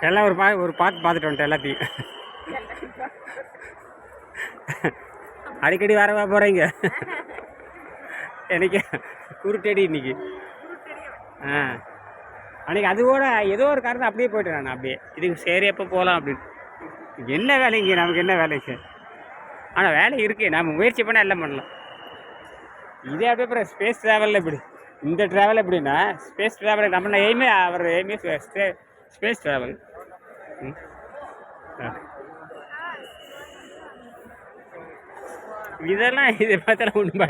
எல்லாம் ஒரு பா ஒரு பார்த்து பார்த்துட்டு வந்துட்டேன் எல்லாத்தையும். அடிக்கடி வரவா போகிறீங்க எனக்கு குருட்டடி இன்னைக்கு. ஆ. அன்னைக்கு அது கூட ஏதோ ஒரு காரணம் அப்படியே போயிட்டேன் நான் அப்படியே. இதுக்கு சரி எப்போ போகலாம் அப்படின்னு. என்ன வேலைங்க? நமக்கு என்ன வேலைங்க ஆனால் வேலை இருக்குது நம்ம முயற்சி பண்ணால் எல்லாம் பண்ணலாம். இதே அப்படியே அப்புறம் ஸ்பேஸ் ட்ராவலில் இப்படி. இந்த ட்ராவல் எப்படின்னா ஸ்பேஸ் ட்ராவல் நம்ம எய்மே அவர் எய்மே ஸ்பேஸ் ட்ராவல் ம் ஆ. இதெல்லாம் இது பார்த்தாலும் உண்மை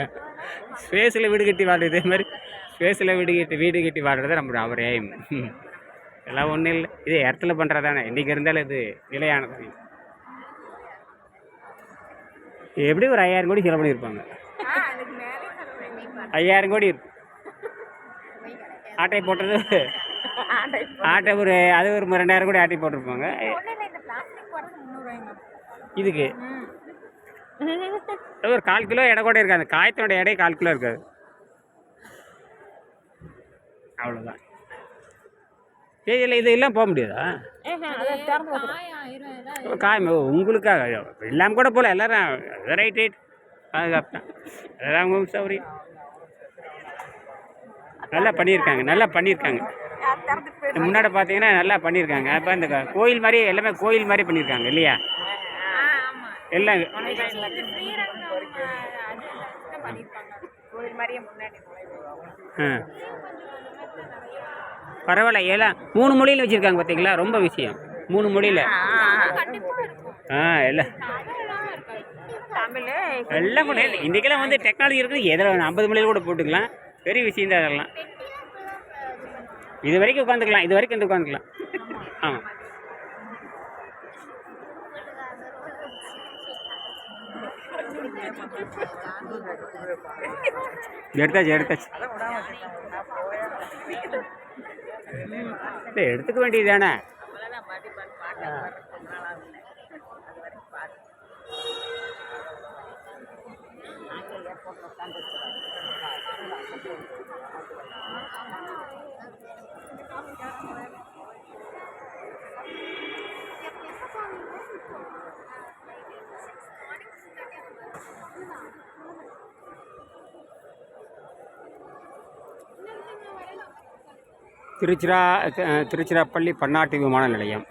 ஸ்பேஸில் வீடு கட்டி வாடுறது இதே மாதிரி ஸ்பேஸில் வீடு கட்டி வீடு கட்டி வாடுறது நம்ம அவர். எய்ம் எல்லாம் ஒன்றும் இல்லை. இது இடத்துல பண்ணுறதானே இன்றைக்கி இருந்தாலும் இது நிலையானது. எப்படி ஒரு ஐயாயிரம் கோடி செலவு பண்ணியிருப்பாங்க? ஐயாயிரம் கோடி. ஆட்டை போட்டது ஆட்டை ஒரு அது ஒரு ரெண்டாயிரம் கோடி ஆட்டை போட்டிருப்பாங்க. இதுக்கு? அது ஒரு கால் கிலோ எடை கூட இருக்காது. காயத்தோட எடை கால் கிலோ இருக்காது. அவ்வளோதான் இதில் இது எல்லாம் போக முடியாதா? காயம் உங்களுக்காக. இல்லாமல் கூட போகல எல்லாரும் ரைட் ரைட் பாதுகாப்பு தான் அதெல்லாம் உங்களுக்கு சௌரியம் நல்லா பண்ணியிருக்காங்க. நல்லா பண்ணியிருக்காங்க. முன்னாடி பார்த்தீங்கன்னா நல்லா பண்ணியிருக்காங்க அப்போ இந்த கோயில் மாதிரி எல்லாமே கோயில் மாதிரி பண்ணியிருக்காங்க இல்லையா? எல்லாம் பரவாயில்ல எல்லாம் மூணு மொழியில் வச்சுருக்காங்க பார்த்தீங்களா ரொம்ப விஷயம். மூணு மொழியில். ஆ எல்லாம் எல்லாம் கூட இன்றைக்கெல்லாம் வந்து டெக்னாலஜி இருக்குது. எதில் ஐம்பது மொழியில் கூட போட்டுக்கலாம். பெரிய விஷயம் தான் அதெல்லாம். இது வரைக்கும் உட்காந்துக்கலாம் இது வரைக்கும் வந்து உட்காந்துக்கலாம். ஆமாம் எடுத்தாச்சு எடுத்தாச்சு. இல்லை எடுத்துக்க வேண்டியது தானே. திருச்சிரா திருச்சிராப்பள்ளி பன்னாட்டு விமான நிலையம்